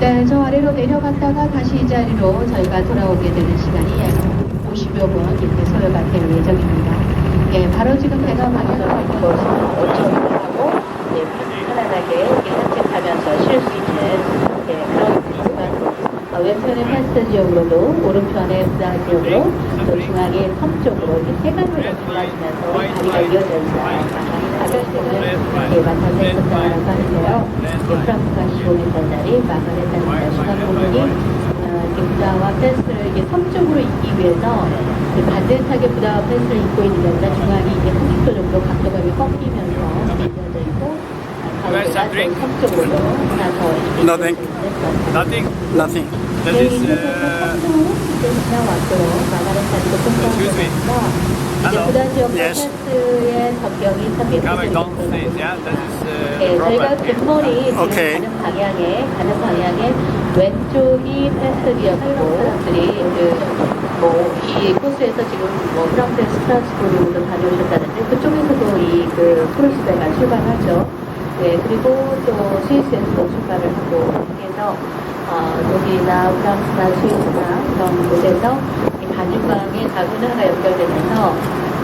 네, 저 아래로 내려갔다가 다시 이 자리로 저희가 돌아오게 되는 시간이 약 50여 분 이렇게 소요가 될 예정입니다. 예, 바로 지금 배가 방향을 바꾸고 오천을 하고 예, 편안하게 이렇게 산책하면서 쉴 수 있는 예, 그런 어, 왼편의 패스트 지역으로도 오른편의 부다 지역으로 또 중앙의 섬 쪽으로 이렇게 세 가지로 들어가시면서 다리가 이어져 있어요. 가격대는 예, 만나서 있었다라고 하는데요. 예, 프랑스가 15m짜리 마가렛다는 시간 부분이 부다와 패스를 이게 섬 쪽으로 잇기 위해서 반듯하게 부다와 패스를 잇고 있는 게 아니라 중앙이 이게 30도 정도 각도가 이렇게 꺾이면서 밀려져 있고 아, 가운데가 좀섬 쪽으로 하나 더 이렇게 Nothing. 있는 Nothing. Nothing. That 네, is uh, 참 coming down 예쁘게 stairs. Yeah, that is uh, 네, 저희가 오케이. 가는 방향에 가는 방향에 왼쪽이 패스비였고 들이 그뭐이 코스에서 지금 뭐 프랑스의 스트라스부르도 다녀오셨다는데 그쪽에서도 이그 크루스배가 출발하죠. 네, 그리고 또 스위스에서도 출발을 하고 그래서 어, 독일이나 프랑스나 스위스나 이런 곳에서 이 간주방의 다문화가 연결되면서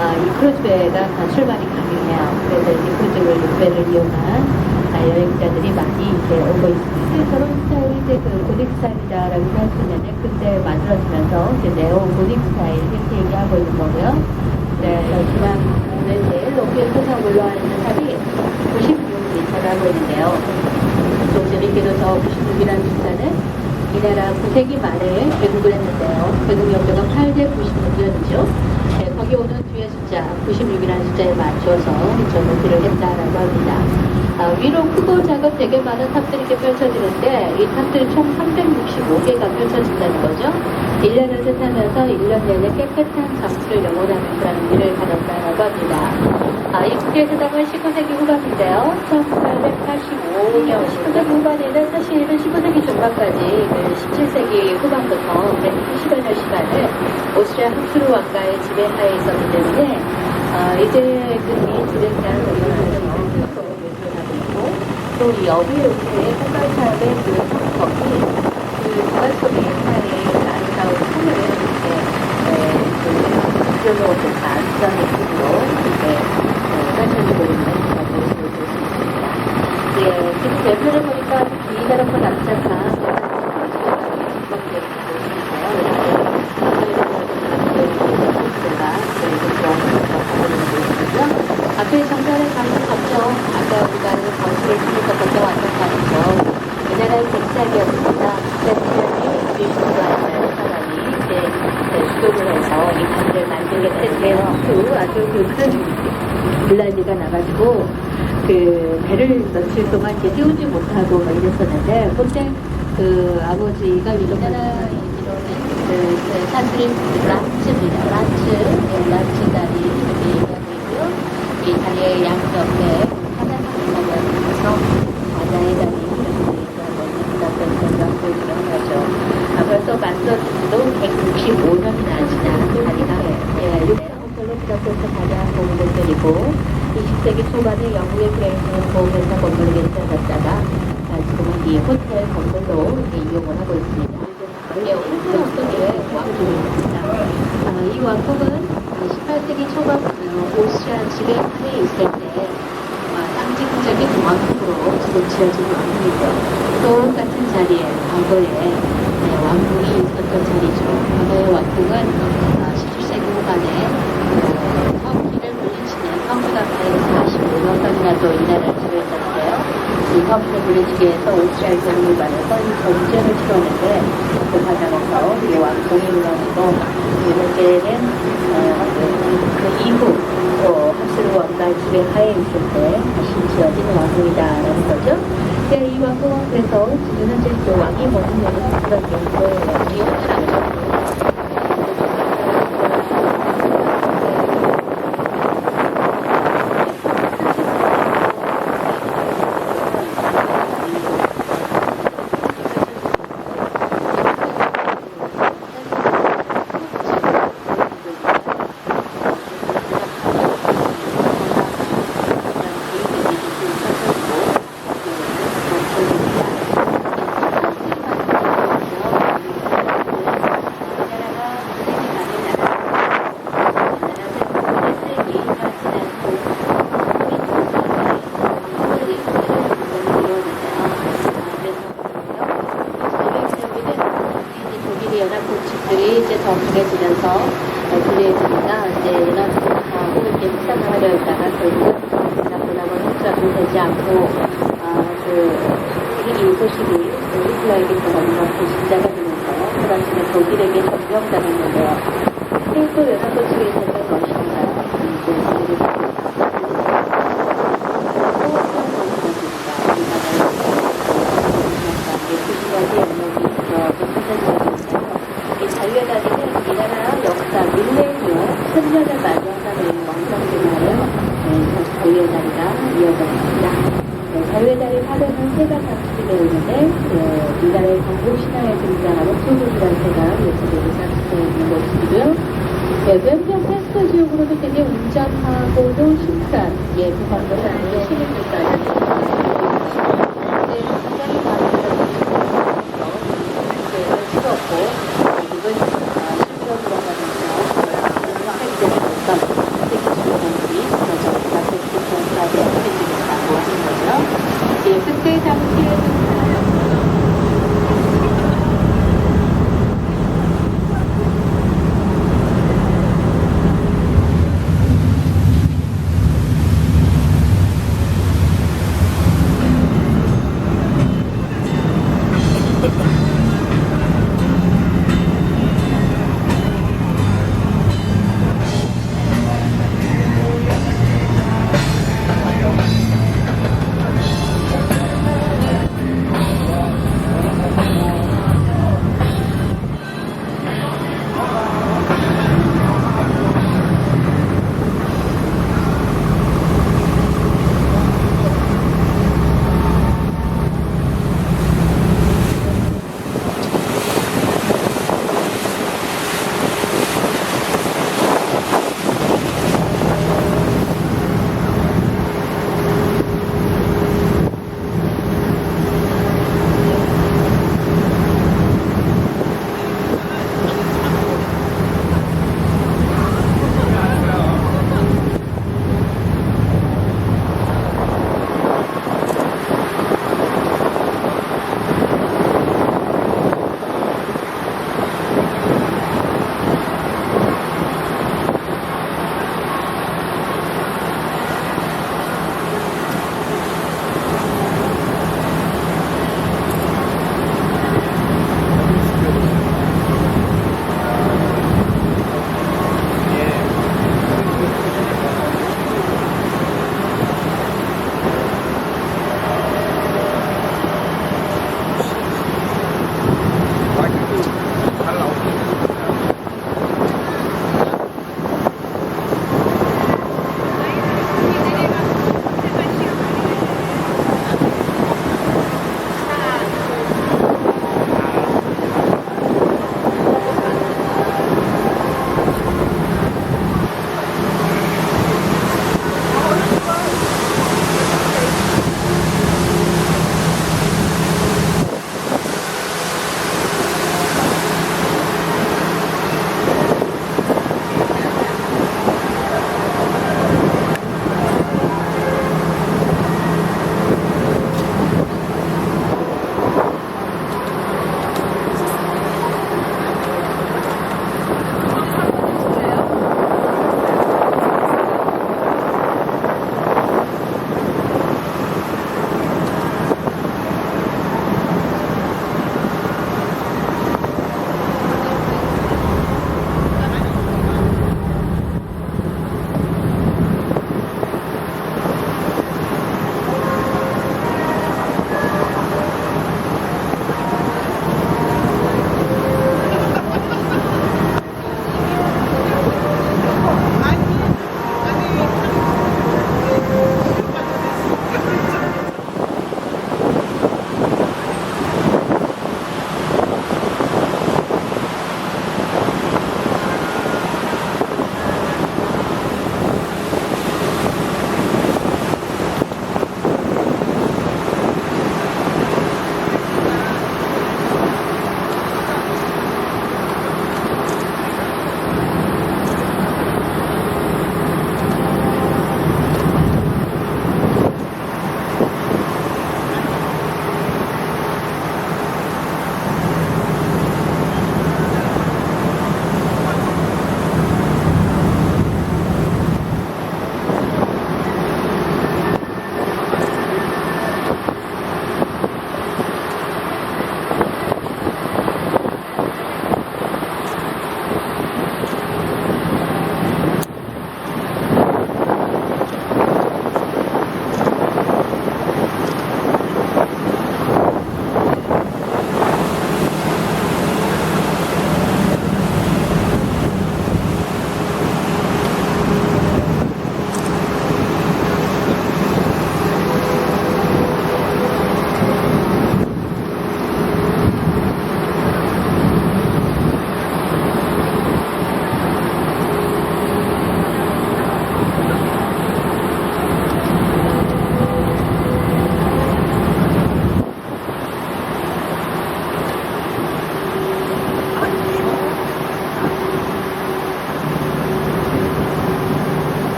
아, 이 크루즈배가 다 출발이 가능해요. 그래서 이 크루즈 배를 이용한 아, 여행자들이 많이 이제 오고 있습니다. 저런 스타일이 이제 그 고딕 스타일이다라고 있는데 그때 만들어지면서 이제 네오 고딕 스타일 이렇게 얘기하고 있는 거고요. 네, 중앙 제일 높이 서서 올라와 있는 탑이 96m라고 있는데요. 좀 재밌게도 저 96이라는 숫자는 이 나라 9세기 말에 개국을 했는데요. 개국 연도가 896년이죠. 네, 거기 오는 뒤에 숫자 96이라는 숫자에 맞춰서 저 높이를 했다라고 합니다. 아, 위로 크고 작은 되게 많은 탑들이 이렇게 펼쳐지는데 이 탑들이 총 365개가 펼쳐진다는 거죠. 1년을 뜻하면서 1년 내내 깨끗한 장수를 영원하는 그런 일을 가졌다라고 합니다. 아, 이 국기에 해당은 19세기 후반인데요. 1885년 19세기 후반에는 사실은 19세기 중반까지 그 17세기 후반부터 190여 년 시간을 오스트리아 합수르 왕가의 지배하에 있었기 때문에 아, 이제 그이 지배자는 얼마나 또이 여비우스의 포괄사업의 그 성격이 그 포괄사업의 옛날에 아름다운 산을 이렇게 그 그런 것들 다 주장의 식으로 이렇게 펼쳐지고 있는 그런 모습을 볼수 있습니다. 예, 지금 왼편을 보니까 기다랗고 남자가 앞에 정면에 가는 거죠. 아까 우리가 게 완전 다르죠. 옛날에 백작이었습니다. 백작이 미술가라는 사람 이 이제 수도를 해서 이 건물을 만들게 됐는데요. 그 아주 그큰 블라디가 나가지고 그 배를 며칠 동안 이제 띄우지 못하고 막 이랬었는데 그때 그 아버지가 그, 그 산들이 라츠입니다. 라츠, 네, 라츠 다리 이렇게 있고요. 이 다리의 양옆에 하나하나가 있어서 바다의 다리 이렇게 얘기하고 있는 그런 하죠. 아, 벌 써 만들어진지도 165년이나 지난 다리가 예, 육상호텔로 시작해서 다량 공동들이고 20세기 초반에 영국의 브레이크 보험회사 건물을 개설했다가 아, 지금은 이 호텔 건물로 이용을 하고 있습니다. 예, 오른쪽 속에 왕궁입니다. 아, 이 왕궁은 18세기 초반 어, 오스트리아 지배하에 있을 때 아, 상징적인 왕궁으로 지금 지어진 왕궁이죠. 똑같은 자리에 과거에 네, 왕궁이 있었던 자리죠. 과거의 왕궁은 아, 17세기 후반에 어, 터키를 물리치는 성수가 145년간이나 또 이 나라를 지배했었 위해서 오스트리아 경무관에서 이 전쟁을 치렀는데 그 과정에서 이 왕궁이 무너지고 이 문제는 어, 이후 또 합수르 왕가 지배하에 있을 때 다시 지어진 왕궁이다라는 거죠. 네, 이 왕궁은 그래서 지금 현재 그 왕이 머무는 그런 용도의 기원을 알고 또 생각보다 흡수가 되지 않고 아, 그 일이 소식이 히틀러에게 전하는 것이 시작이 되면서 그 당시에 독일에게 점령당했는데요. 또 연합도 측에서는 러시아가 이제 독일을 자유의 달이 사례는 세가 장식되어 있는데 네, 이 나라의 건국 신화에 등장하는 소국이라는 새가 예술적으로 장식되어 있는 모습이고요. 네, 왼편 페스터 지역으로도 되게 운전하고도 심플한 예, 부산도 사는 시민들까지 네, 굉장히 많은 기회를 치렀고 미국